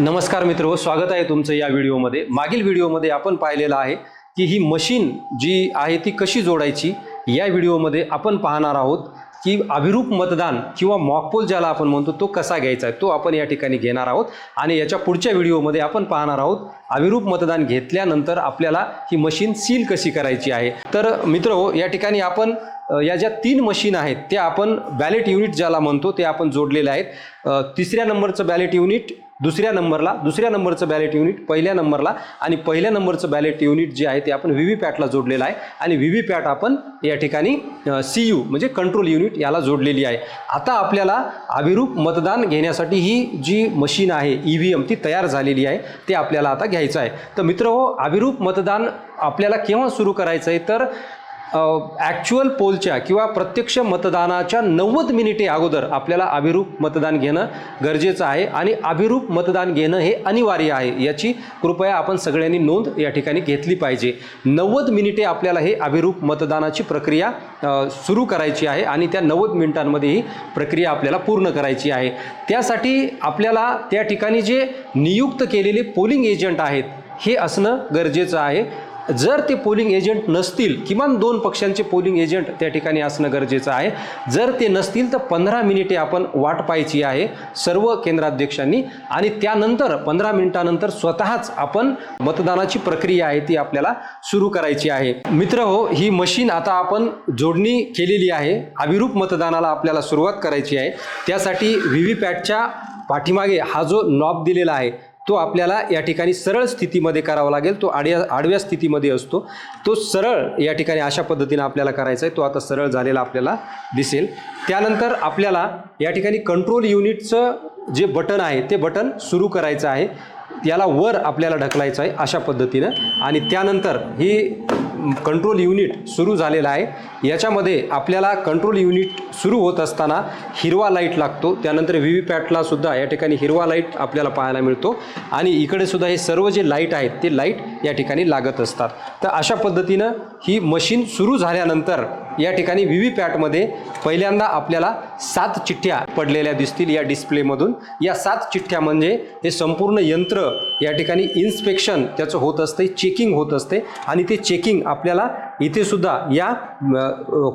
नमस्कार मित्र स्वागत आहे तुमचं या व्हिडिओमध्ये. मागील व्हिडिओमध्ये आपण पाहिलेलं आहे की ही मशीन जी आहे ती कशी जोडायची या व्हिडिओमध्ये आपण पाहणार आहोत की अभिरूप मतदान किंवा मॉकपोल ज्याला आपण म्हणतो तो कसा घ्यायचा आहे तो आपण या ठिकाणी घेणार आहोत. आणि याच्या पुढच्या व्हिडिओमध्ये आपण पाहणार आहोत अभिरूप मतदान घेतल्यानंतर आपल्याला ही मशीन सील कशी करायची आहे. तर मित्र या ठिकाणी आपण या ज्या तीन मशीन आहेत त्या आपण बॅलेट युनिट ज्याला म्हणतो ते आपण जोडलेले आहेत. तिसऱ्या नंबरचं बॅलेट युनिट दुसऱ्या नंबरला दुसऱ्या नंबरचं बॅलेट युनिट पहिल्या नंबरला आणि पहिल्या नंबरचं बॅलेट युनिट जे आहे ते आपण व्ही व्ही पॅटला जोडलेलं आहे. आणि व्ही व्ही पॅट आपण या ठिकाणी सी यू म्हणजे कंट्रोल युनिट याला जोडलेली आहे. आता आपल्याला अभिरूप मतदान घेण्यासाठी ही जी मशीन आहे ई व्ही एम ती तयार झालेली आहे ते आपल्याला आता घ्यायचं आहे. तर मित्र हो अभिरूप मतदान आपल्याला केव्हा सुरू करायचं आहे तर ॲक्च्युअल पोलच्या किंवा प्रत्यक्ष मतदानाच्या नव्वद मिनिटे अगोदर आपल्याला अभिरूप मतदान घेणं गरजेचं आहे आणि अभिरूप मतदान घेणं हे अनिवार्य आहे याची कृपया आपण सगळ्यांनी नोंद या ठिकाणी घेतली पाहिजे. नव्वद मिनिटे आपल्याला हे अभिरूप मतदानाची प्रक्रिया सुरू करायची आहे आणि त्या नव्वद मिनिटांमध्ये ही प्रक्रिया आपल्याला पूर्ण करायची आहे. त्यासाठी आपल्याला त्या ठिकाणी जे नियुक्त केलेले पोलिंग एजंट आहेत हे असणं गरजेचं आहे. जर ते पोलिंग एजंट नसतील किमान दोन पक्षांचे पोलिंग एजंट त्या ठिकाणी असणं गरजेचं आहे. जर ते नसतील तर पंधरा मिनिटे आपण वाट पाहायची आहे सर्व केंद्राध्यक्षांनी. आणि त्यानंतर पंधरा मिनिटानंतर स्वतःच आपण मतदानाची प्रक्रिया आहे ती आपल्याला सुरू करायची आहे. मित्र हो ही मशीन आता आपण जोडणी केलेली आहे. अभिरूप मतदानाला आपल्याला सुरुवात करायची आहे. त्यासाठी व्ही व्ही पॅटच्या पाठीमागे हा जो नॉब दिलेला आहे तो आपल्याला या ठिकाणी सरळ स्थितीमध्ये करावा लागेल. तो आड्या आडव्या स्थितीमध्ये असतो. तो सरळ या ठिकाणी अशा पद्धतीने आपल्याला करायचा आहे. तो आता सरळ झालेला आपल्याला दिसेल. त्यानंतर आपल्याला या ठिकाणी कंट्रोल युनिटचं जे बटन आहे ते बटन सुरू करायचं आहे. याला वर आपल्याला ढकलायचं आहे अशा पद्धतीनं. आणि त्यानंतर ही कंट्रोल युनिट सुरू झालेलं आहे. याच्यामध्ये आपल्याला कंट्रोल युनिट सुरू होत असताना हिरवा लाइट लागतो. त्यानंतर व्ही व्ही पॅटला सुद्धा या ठिकाणी हिरवा लाइट आपल्याला पाहायला मिळतो. आणि इकडे सुद्धा हे सर्व जे लाइट आहेत ते लाइट या ठिकाणी लागत असतात. तर अशा पद्धतीनं ही मशीन सुरू झाल्यानंतर या ठिकाणी व्ही व्ही पॅटमध्ये पहिल्यांदा आपल्याला सात चिठ्ठ्या पडलेल्या दिसतील या डिस्प्लेमधून. या सात चिठ्ठ्या म्हणजे हे संपूर्ण यंत्र या ठिकाणी इन्स्पेक्शन त्याचं होत असते चेकिंग होत असते आणि ते चेकिंग आपल्याला इथेसुद्धा या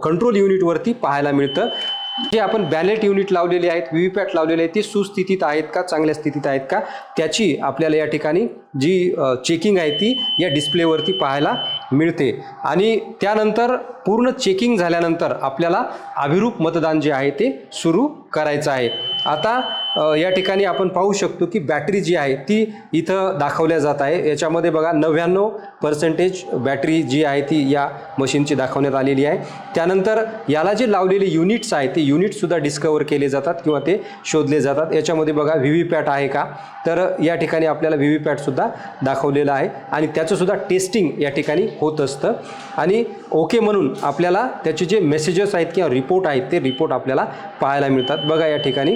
कंट्रोल युनिटवरती पाहायला मिळतं. जे आपण बॅलेट युनिट लावलेले आहेत व्ही व्ही पॅट लावलेले आहेत ते सुस्थितीत आहेत का चांगल्या स्थितीत आहेत का त्याची आपल्याला या ठिकाणी जी चेकिंग आहे ती या डिस्प्लेवरती पाहायला मिळते. आणि त्यानंतर पूर्ण चेकिंग झाल्यानंतर आपल्याला अभिरूप मतदान जे आहे ते सुरू करायचं आहे. आता या ठिकाणी आपण पाहू शकतो की बॅटरी जी आहे ती इथं दाखवल्या जात आहे. याच्यामध्ये बघा नव्याण्णव पर्सेंटेज बॅटरी जी आहे ती या मशीनची दाखवण्यात आलेली आहे. त्यानंतर याला जे लावलेले युनिट्स आहेत ते युनिटसुद्धा डिस्कवर केले जातात किंवा ते शोधले जातात. याच्यामध्ये बघा व्ही व्ही पॅट आहे का? तर या ठिकाणी आपल्याला व्ही व्ही पॅटसुद्धा दाखवलेलं आहे आणि त्याचंसुद्धा टेस्टिंग या ठिकाणी होत असतं. आणि ओके म्हणून आपल्याला त्याचे जे मेसेजेस आहेत किंवा रिपोर्ट आहेत ते रिपोर्ट आपल्याला पाहायला मिळतात. बघा या ठिकाणी.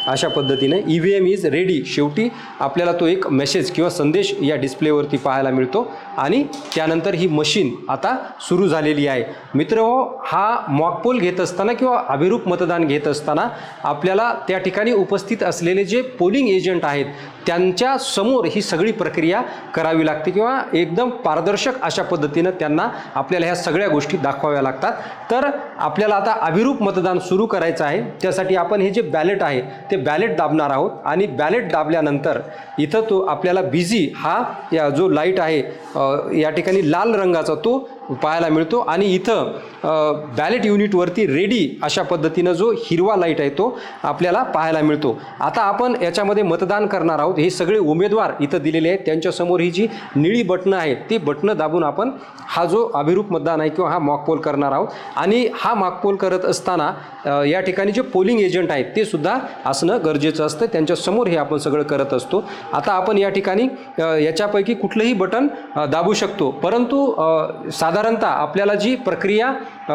अशा पद्धतीने E V M is ready शेवटी आपल्याला तो एक मेसेज किंवा संदेश या डिस्प्लेवरती पाहायला मिळतो. आणि त्यानंतर ही मशीन आता सुरू झालेली आहे. मित्र हो हा मॉकपोल घेत असताना किंवा अभिरूप मतदान घेत असताना आपल्याला त्या ठिकाणी उपस्थित असलेले जे पोलिंग एजंट आहेत त्यांच्यासमोर ही सगळी प्रक्रिया करावी लागते किंवा एकदम पारदर्शक अशा पद्धतीनं त्यांना आपल्याला ह्या सगळ्या गोष्टी दाखवाव्या लागतात. तर आपल्याला आता अभिरूप मतदान सुरू करायचं आहे. त्यासाठी आपण हे जे बॅलेट आहे ते बॅलेट दाबणार आहोत. आणि बॅलेट दाबल्यानंतर इथं तो आपल्याला बिझी हा या जो लाइट आहे या ठिकाणी लाल रंगाचा तो पाहायला मिळतो. आणि इथं बॅलेट युनिटवरती रेडी अशा पद्धतीनं जो हिरवा लाइट आहे तो आपल्याला पाहायला मिळतो. आता आपण याच्यामध्ये मतदान करणार आहोत. हे सगळे उमेदवार इथं दिलेले आहेत. त्यांच्यासमोर ही जी निळी बटणं आहेत ती बटणं दाबून आपण हा जो अभिरूप मतदान आहे किंवा हा मॉकपोल करणार आहोत. आणि हा मॉकपोल करत असताना या ठिकाणी जे पोलिंग एजंट आहेत ते सुद्धा असणं गरजेचं असतं. त्यांच्यासमोर हे आपण सगळं करत असतो. आता आपण या ठिकाणी याच्यापैकी कुठलंही बटन दाबू शकतो. परंतु साधारण साधारणतः आपल्याला जी प्रक्रिया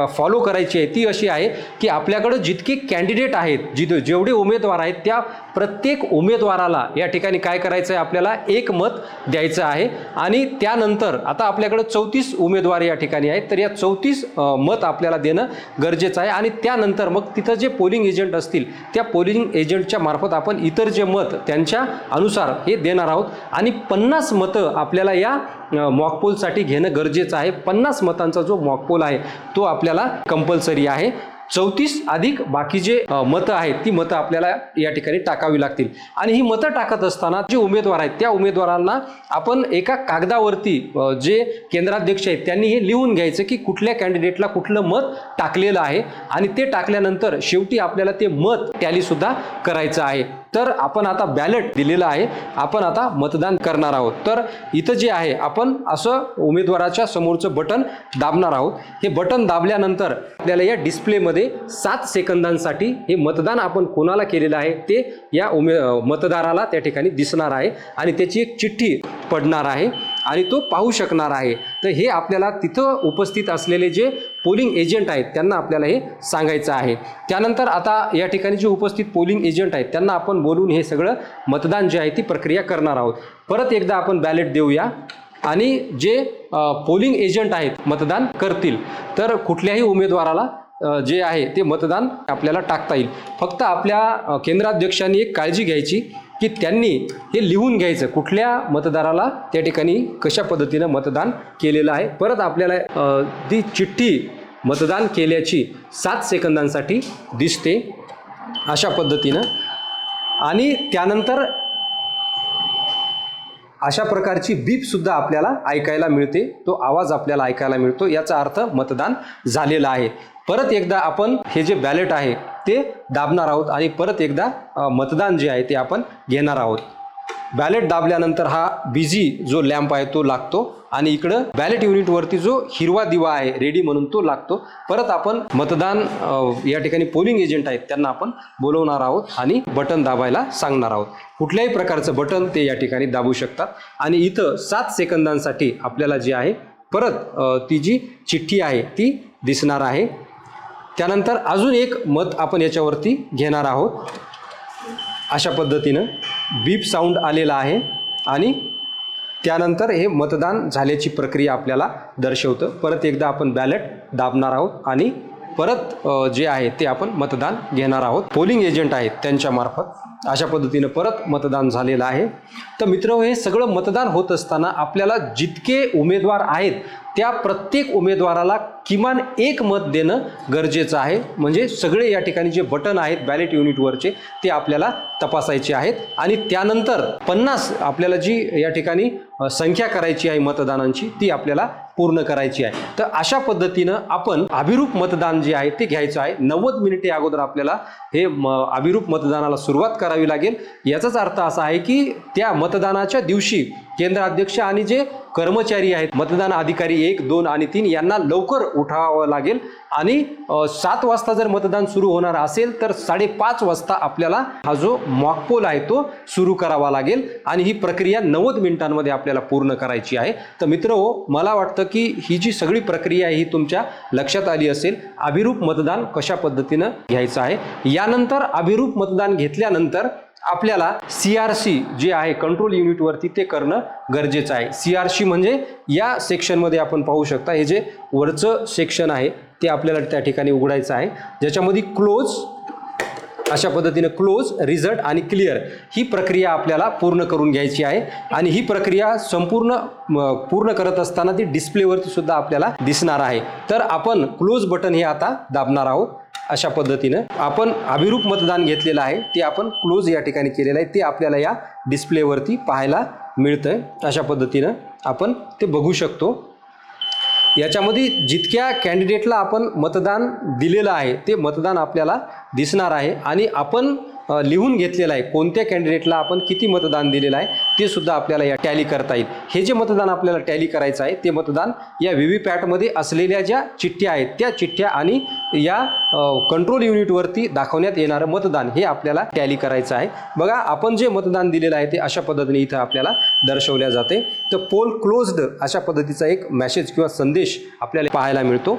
फॉलो करायची आहे ती अशी आहे की आपल्याकडं जितके कॅन्डिडेट आहेत जिथे जेवढे उमेदवार आहेत त्या प्रत्येक उमेदवाराला या ठिकाणी काय करायचं आहे आपल्याला एक मत द्यायचं आहे आणि त्यानंतर आता आपल्याकडं चौतीस उमेदवार या ठिकाणी आहेत तर या चौतीस मत आपल्याला देणं गरजेचं आहे आणि त्यानंतर मग तिथं जे पोलिंग एजंट असतील त्या पोलिंग एजंटच्या मार्फत आपण इतर जे मत त्यांच्या अनुसार हे देणार आहोत आणि पन्नास मतं आपल्याला या मॉकपोलसाठी घेणं गरजेचं आहे. पन्नास मतांचा जो मॉकपोल आहे तो आपल्याला कंपल्सरी आहे. चौतीस अधिक बाकी जे मतं आहेत ती मतं आपल्याला या ठिकाणी टाकावी लागतील. आणि ही मतं टाकत असताना जे उमेदवार आहेत त्या उमेदवारांना आपण एका कागदावरती जे केंद्राध्यक्ष आहेत त्यांनी हे लिहून घ्यायचं की कुठल्या कॅन्डिडेटला कुठलं मत टाकलेलं आहे. आणि ते टाकल्यानंतर शेवटी आपल्याला ते मत टॅलीसुद्धा करायचं आहे. तर आपण आता बॅलेट दिलेलं आहे. आपण आता मतदान करणार आहोत. तर इथं जे आहे आपण असं उमेदवाराच्या समोरचं बटन दाबणार आहोत. हे बटन दाबल्यानंतर आपल्याला या डिस्प्लेमध्ये सात सेकंदांसाठी हे मतदान आपण कोणाला केलेलं आहे ते या उमे मतदाराला त्या ठिकाणी दिसणार आहे. आणि त्याची एक चिठ्ठी पडणार आहे. आणि तो पाहू शकणार आहे. तर हे आपल्याला तिथं उपस्थित असलेले जे पोलिंग एजंट आहेत त्यांना आपल्याला हे सांगायचं आहे. त्यानंतर आता या ठिकाणी जे उपस्थित पोलिंग एजंट आहेत त्यांना आपण बोलून हे सगळं मतदान जे आहे ती प्रक्रिया करणार आहोत. परत एकदा आपण बॅलेट देऊया. आणि जे पोलिंग एजंट आहेत मतदान करतील. तर कुठल्याही उमेदवाराला जे आहे ते मतदान आपल्याला टाकता येईल. फक्त आपल्या केंद्राध्यक्षांनी एक काळजी घ्यायची. की त्यांनी हे लिहून घ्यायचं कुठल्या मतदाराला त्या ठिकाणी कशा पद्धतीनं मतदान केलेलं आहे. परत आपल्याला ती चिठ्ठी मतदान केल्याची सात सेकंदांसाठी दिसते अशा पद्धतीनं. आणि त्यानंतर अशा प्रकारची बीपसुद्धा आपल्याला ऐकायला मिळते. तो आवाज आपल्याला ऐकायला मिळतो. याचा अर्थ मतदान झालेला आहे. परत एकदा आपण हे जे बॅलेट आहे ते दाबणार आहोत आणि परत एकदा मतदान जे आहे ते आपण घेणार आहोत. बॅलेट दाबल्यानंतर हा बिझी जो लॅम्प आहे तो लागतो आणि इकडं बॅलेट युनिटवरती जो हिरवा दिवा आहे रेडी म्हणून तो लागतो. परत आपण मतदान या ठिकाणी पोलिंग एजंट आहेत त्यांना आपण बोलवणार आहोत आणि बटन दाबायला सांगणार आहोत. कुठल्याही प्रकारचं बटन ते या ठिकाणी दाबू शकतात. आणि इथं सात सेकंदांसाठी आपल्याला जे आहे परत ती जी चिठ्ठी आहे ती दिसणार आहे. त्यानंतर अजून एक मत आपण याच्यावरती घेणार आहोत. अशा पद्धतीनं बीप साऊंड आलेला आहे आणि त्यानंतर हे मतदान झाल्याची प्रक्रिया आपल्याला दर्शवतं. परत एकदा आपण बॅलेट दाबणार आहोत आणि परत जे आहे ते आपण मतदान घेणार आहोत. पोलिंग एजंट आहेत त्यांच्यामार्फत अशा पद्धतीनं परत मतदान झालेलं आहे. तर मित्र हे सगळं मतदान होत असताना आपल्याला जितके उमेदवार आहेत त्या प्रत्येक उमेदवाराला किमान एक मत देणं गरजेचं आहे. म्हणजे सगळे या ठिकाणी जे बटन आहेत बॅलेट युनिटवरचे ते आपल्याला तपासायचे आहेत. आणि त्यानंतर पन्नास आपल्याला जी या ठिकाणी संख्या करायची आहे मतदानांची ती आपल्याला पूर्ण करायची आहे. तर अशा पद्धतीनं आपण अभिरूप मतदान जे आहे ते घ्यायचं आहे. नव्वद मिनिटे अगोदर आपल्याला हे म अभिरूप मतदानाला सुरुवात करावी लागेल. याचाच अर्थ असा आहे की त्या मतदानाच्या दिवशी केंद्र अध्यक्ष आणि जे कर्मचारी आहेत मतदान अधिकारी एक दोन आणि तीन यांना लवकर उठावं लागेल. आणि सात वाजता जर मतदान सुरू होणार असेल तर साडेपाच वाजता आपल्याला हा जो मॉकपोल आहे तो सुरू करावा लागेल. आणि ही प्रक्रिया नव्वद मिनिटांमध्ये आपल्याला पूर्ण करायची आहे. तर मित्र हो मला वाटतं की ही जी सगळी प्रक्रिया आहे ही तुमच्या लक्षात आली असेल. अभिरूप मतदान कशा पद्धतीनं घ्यायचं आहे? यानंतर अभिरूप मतदान घेतल्यानंतर आपल्याला सी आर सी जे आहे कंट्रोल युनिटवरती ते करणं गरजेचं आहे. सी आर सी म्हणजे या सेक्शनमध्ये आपण पाहू शकता हे जे वरचं सेक्शन आहे ते आपल्याला त्या ठिकाणी उघडायचं आहे. ज्याच्यामध्ये क्लोज अशा पद्धतीनं क्लोज रिझल्ट आणि क्लिअर ही प्रक्रिया आपल्याला पूर्ण करून घ्यायची आहे. आणि ही प्रक्रिया संपूर्ण पूर्ण करत असताना ती डिस्प्लेवरती सुद्धा आपल्याला दिसणार आहे. तर आपण क्लोज बटन हे आता दाबणार आहोत. अशा पद्धतीनं आपण अभिरूप मतदान घेतलेलं आहे ते आपण क्लोज या ठिकाणी केलेलं आहे ते आपल्याला या डिस्प्लेवरती पाहायला मिळतंय. अशा पद्धतीनं आपण ते बघू शकतो. याच्यामध्ये जितक्या कॅन्डिडेटला आपण मतदान दिलेलं आहे ते मतदान आपल्याला दिसणार आहे आणि आपण लिहून घेतलेलं आहे. कोणत्या कॅन्डिडेटला आपण किती मतदान दिलेलं आहे ते सुद्धा आपल्याला या टॅली करता येईल. हे जे मतदान आपल्याला टॅली करायचं आहे ते मतदान या व्ही व्ही पॅटमध्ये असलेल्या ज्या चिठ्ठ्या आहेत त्या चिठ्ठ्या आणि या कंट्रोल युनिटवरती दाखवण्यात येणारं मतदान हे आपल्याला टॅली करायचं आहे. बघा आपण जे मतदान दिलेलं आहे ते अशा पद्धतीने इथं आपल्याला दर्शवल्या जाते. तर पोल क्लोज्ड अशा पद्धतीचा एक मॅसेज किंवा संदेश आपल्याला पाहायला मिळतो.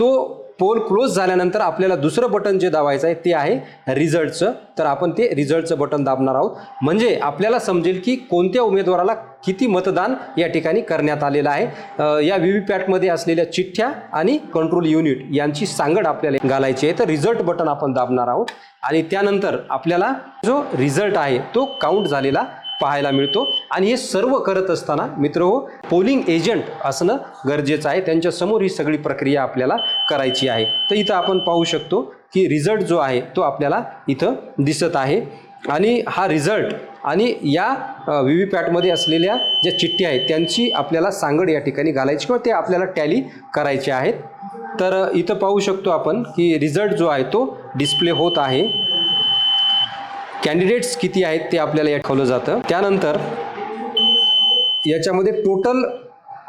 तो पोल क्लोज झाल्यानंतर आपल्याला दुसरं बटन जे दाबायचं आहे ते आहे रिझल्टचं. तर आपण ते रिझल्टचं बटन दाबणार आहोत. म्हणजे आपल्याला समजेल की कोणत्या उमेदवाराला किती मतदान या ठिकाणी करण्यात आलेलं आहे. या व्ही व्ही पॅटमध्ये असलेल्या चिठ्ठ्या आणि कंट्रोल युनिट यांची सांगड आपल्याला घालायची आहे. तर रिझल्ट बटन आपण दाबणार आहोत. आणि त्यानंतर आपल्याला जो रिझल्ट आहे तो काउंट झालेला पाहायला मिळतो. आणि हे सर्व करत असताना मित्र हो पोलिंग एजंट असणं गरजेचं आहे. त्यांच्यासमोर ही सगळी प्रक्रिया आपल्याला करायची आहे. तर इथं आपण पाहू शकतो की रिझल्ट जो आहे तो आपल्याला इथं दिसत आहे. आणि हा रिझल्ट आणि या व्ही व्ही पॅटमध्ये असलेल्या ज्या चिठ्ठ्या आहेत त्यांची आपल्याला सांगड या ठिकाणी घालायची किंवा ते आपल्याला टॅली करायचे आहेत. तर इथं पाहू शकतो आपण की रिझल्ट जो आहे तो डिस्प्ले होत आहे. कॅन्डिडेट्स किती आहेत ते आपल्याला दाखवलं जातं. त्यानंतर याच्यामध्ये टोटल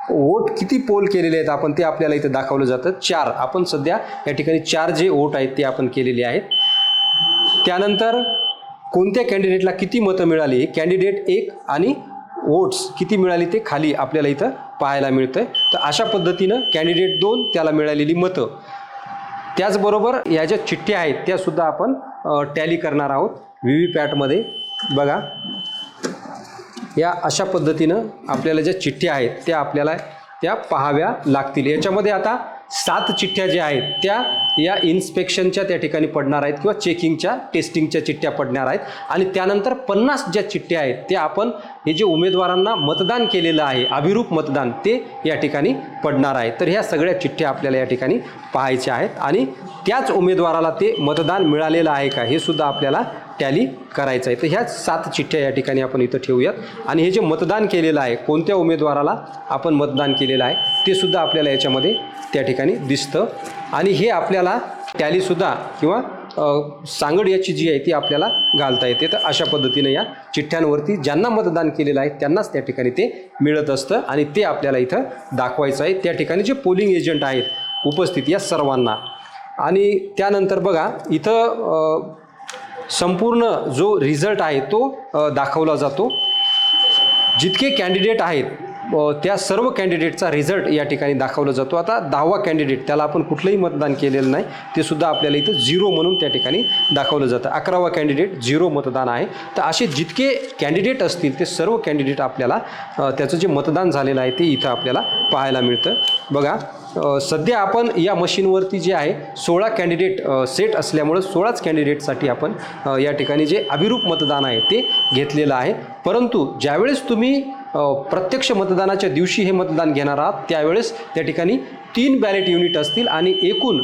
वोट किती पोल केलेले आहेत आपण ते आपल्याला इथं दाखवलं जातं. चार. आपण सध्या या ठिकाणी चार जे वोट आहेत ते आपण केलेले आहेत. त्यानंतर कोणत्या कॅन्डिडेटला किती मतं मिळाली? कॅन्डिडेट एक आणि वोट्स किती मिळाली ते खाली आपल्याला इथं पाहायला मिळतं तर अशा पद्धतीनं कॅन्डिडेट दोन त्याला मिळालेली मतं. त्याचबरोबर या ज्या चिठ्ठ्या आहेत त्यासुद्धा आपण टॅली करणार आहोत. व्ही व्ही पॅटमध्ये बघा. या अशा पद्धतीनं आपल्याला ज्या चिठ्ठ्या आहेत त्या आपल्याला त्या पाहाव्या लागतील. याच्यामध्ये आता सात चिठ्ठ्या ज्या आहेत त्या या इन्स्पेक्शनच्या त्या ठिकाणी पडणार आहेत किंवा चेकिंगच्या टेस्टिंगच्या चिठ्ठ्या पडणार आहेत. आणि त्यानंतर पन्नास ज्या चिठ्ठ्या आहेत त्या आपण हे जे उमेदवारांना मतदान केलेलं आहे अभिरूप मतदान ते या ठिकाणी पडणार आहे. तर ह्या सगळ्या चिठ्ठ्या आपल्याला या ठिकाणी पाहायच्या आहेत. आणि त्याच उमेदवाराला ते मतदान मिळालेलं आहे का हे सुद्धा आपल्याला टॅली करायचं आहे. तर ह्या सात चिठ्ठ्या या ठिकाणी आपण इथं ठेवूयात. आणि हे जे मतदान केलेलं आहे कोणत्या उमेदवाराला आपण मतदान केलेलं आहे ते सुद्धा आपल्याला याच्यामध्ये त्या ठिकाणी दिसतं. आणि हे आपल्याला टॅलीसुद्धा किंवा सांगड याची जी आहे ती आपल्याला घालता येते. तर अशा पद्धतीने या चिठ्ठ्यांवरती ज्यांना मतदान केलेलं आहे त्यांनाच त्या ठिकाणी ते मिळत असतं. आणि ते आपल्याला इथं दाखवायचं आहे. त्या ठिकाणी जे पोलिंग एजंट आहेत उपस्थित या सर्वांना. आणि त्यानंतर बघा इथं संपूर्ण जो रिझल्ट आहे तो दाखवला जातो. जितके कॅन्डिडेट आहेत त्या सर्व कॅन्डिडेटचा रिझल्ट या ठिकाणी दाखवला जातो. आता दहावा कॅन्डिडेट त्याला आपण कुठलंही मतदान केलेलं नाही ते सुद्धा आपल्याला इथं झिरो म्हणून त्या ठिकाणी दाखवलं जातं. अकरावा कॅन्डिडेट झिरो मतदान आहे. तर असे जितके कॅन्डिडेट असतील ते सर्व कॅन्डिडेट आपल्याला त्याचं जे मतदान झालेलं आहे ते इथं आपल्याला पाहायला मिळतं. बघा सध्या आपण या मशीनवरती जे आहे सोळा कॅन्डिडेट सेट असल्यामुळं सोळाच कॅन्डिडेटसाठी आपण या ठिकाणी जे अभिरूप मतदान आहे ते घेतलेलं आहे. परंतु ज्यावेळेस तुम्ही प्रत्यक्ष मतदानाच्या दिवशी हे मतदान घेणार आहात. त्यावेळेस त्या ठिकाणी तीन बॅलेट युनिट असतील आणि एकूण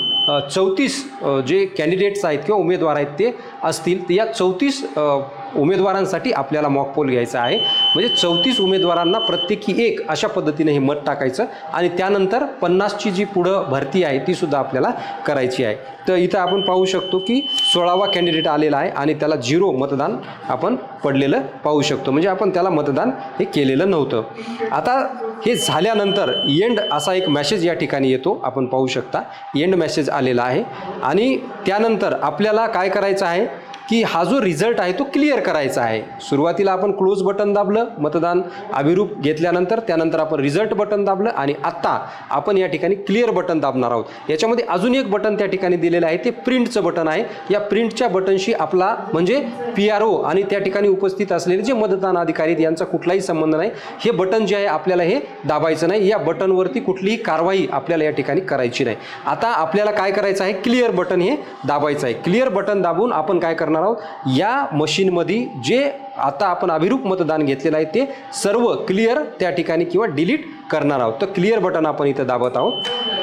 चौतीस जे कॅन्डिडेट्स आहेत किंवा उमेदवार आहेत ते असतील तर या चौतीस उमेदवारांसाठी आपल्याला मॉकपोल घ्यायचा आहे. म्हणजे चौतीस उमेदवारांना प्रत्येकी एक अशा पद्धतीने हे मत टाकायचं आणि त्यानंतर पन्नासची जी पुढं भरती आहे ती सुद्धा आपल्याला करायची आहे. तर इथं आपण पाहू शकतो की सोळावा कॅन्डिडेट आलेला आहे आणि त्याला झिरो मतदान आपण पडलेलं पाहू शकतो. म्हणजे आपण त्याला मतदान हे केलेलं नव्हतं. आता हे झाल्यानंतर एंड असा एक मॅसेज या ठिकाणी येतो. आपण पाहू शकता. एंड मॅसेज आलेला आहे. आणि त्यानंतर आपल्याला काय करायचं आहे? की हा जो रिझल्ट आहे तो क्लिअर करायचा आहे. सुरुवातीला आपण क्लोज बटन दाबलं मतदान अभिरूप घेतल्यानंतर त्यानंतर आपण रिझल्ट बटन दाबलं आणि आत्ता आपण या ठिकाणी क्लिअर बटन दाबणार आहोत. याच्यामध्ये अजून एक बटन त्या ठिकाणी दिलेलं आहे ते प्रिंटचं बटन आहे. या प्रिंटच्या बटनशी आपला म्हणजे पी आर ओ आणि त्या ठिकाणी उपस्थित असलेले जे मतदान अधिकारी यांचा कुठलाही संबंध नाही. हे बटन जे आहे आपल्याला हे दाबायचं नाही. या बटनवरती कुठलीही कारवाई आपल्याला या ठिकाणी करायची नाही. आता आपल्याला काय करायचं आहे? क्लिअर बटन हे दाबायचं आहे. क्लिअर बटन दाबून आपण काय करणार? आहोत. या मशीनमध्ये जे आता आपण अभिरूप मतदान घेतलेलं आहे ते सर्व क्लिअर त्या ठिकाणी किंवा डिलीट करणार आहोत. तर क्लिअर बटन आपण इथं दाबत आहोत.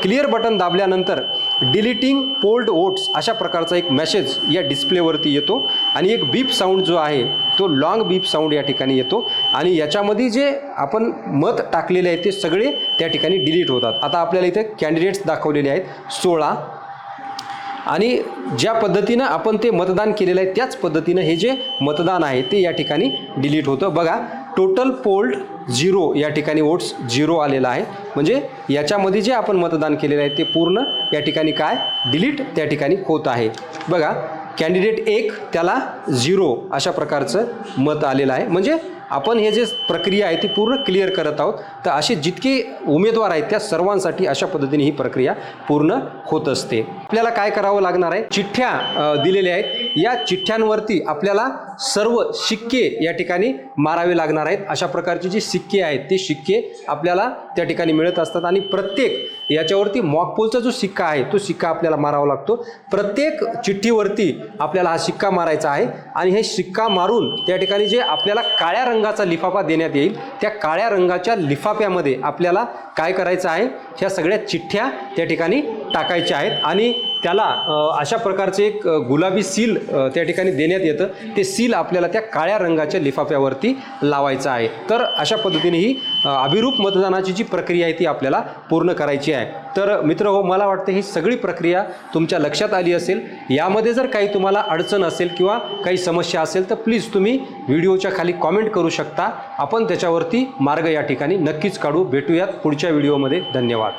क्लिअर बटन दाबल्यानंतर डिलीटिंग पोल्ड वोट्स अशा प्रकारचा एक मेसेज या डिस्प्लेवरती येतो. आणि एक बीप साऊंड जो आहे तो लॉंग बीप साऊंड या ठिकाणी येतो. आणि याच्यामध्ये जे आपण मत टाकलेले आहे ते सगळे त्या ठिकाणी डिलीट होतात. आता आपल्याला इथे कॅन्डिडेट्स दाखवलेले आहेत. सोळा आणि ज्या पद्धतीनं आपण ते मतदान केलेलं आहे त्याच पद्धतीनं हे जे मतदान आहे ते या ठिकाणी डिलीट होतं. बघा टोटल पोल्ड झिरो या ठिकाणी वोट्स झिरो आलेला आहे. म्हणजे याच्यामध्ये जे आपण मतदान केलेलं आहे ते पूर्ण या ठिकाणी काय? डिलीट त्या ठिकाणी होत आहे. बघा कॅन्डिडेट एक त्याला झिरो अशा प्रकारचं मत आलेलं आहे. म्हणजे आपण हे जे प्रक्रिया आहे ती पूर्ण क्लिअर करत आहोत. तर असे जितके उमेदवार आहेत त्या सर्वांसाठी अशा पद्धतीने ही प्रक्रिया पूर्ण होत असते. आपल्याला काय करावं लागणार आहे? चिठ्ठ्या दिलेल्या आहेत. या चिठ्ठ्यांवरती आपल्याला सर्व शिक्के या ठिकाणी मारावे लागणार आहेत. अशा प्रकारचे जे शिक्के आहेत ते शिक्के आपल्याला त्या ठिकाणी मिळत असतात. आणि प्रत्येक याच्यावरती मॉकपोलचा जो शिक्का आहे तो शिक्का आपल्याला मारावा लागतो. प्रत्येक चिठ्ठीवरती आपल्याला हा शिक्का मारायचा आहे. आणि हे शिक्का मारून त्या ठिकाणी जे आपल्याला काळ्या रंगाचा लिफाफा देण्यात येईल त्या काळ्या रंगाच्या लिफाफ्यामध्ये आपल्याला काय करायचं आहे? ह्या सगळ्या चिठ्ठ्या त्या ठिकाणी टाकायचे आहेत आणि त्याला अशा प्रकारचे एक गुलाबी सील त्या ठिकाणी देण्यात येतं. ते सील आपल्याला त्या काळ्या रंगाच्या लिफाफ्यावरती लावायचं आहे. तर अशा पद्धतीने ही अभिरूप मतदानाची जी प्रक्रिया आहे ती आपल्याला पूर्ण करायची आहे. तर मित्र हो मला वाटतं ही सगळी प्रक्रिया तुमच्या लक्षात आली असेल. यामध्ये जर काही तुम्हाला अडचण असेल किंवा काही समस्या असेल तर प्लीज तुम्ही व्हिडिओच्या खाली कॉमेंट करू शकता. आपण त्याच्यावरती मार्ग या ठिकाणी नक्कीच काढू. भेटूयात पुढच्या व्हिडिओमध्ये. धन्यवाद.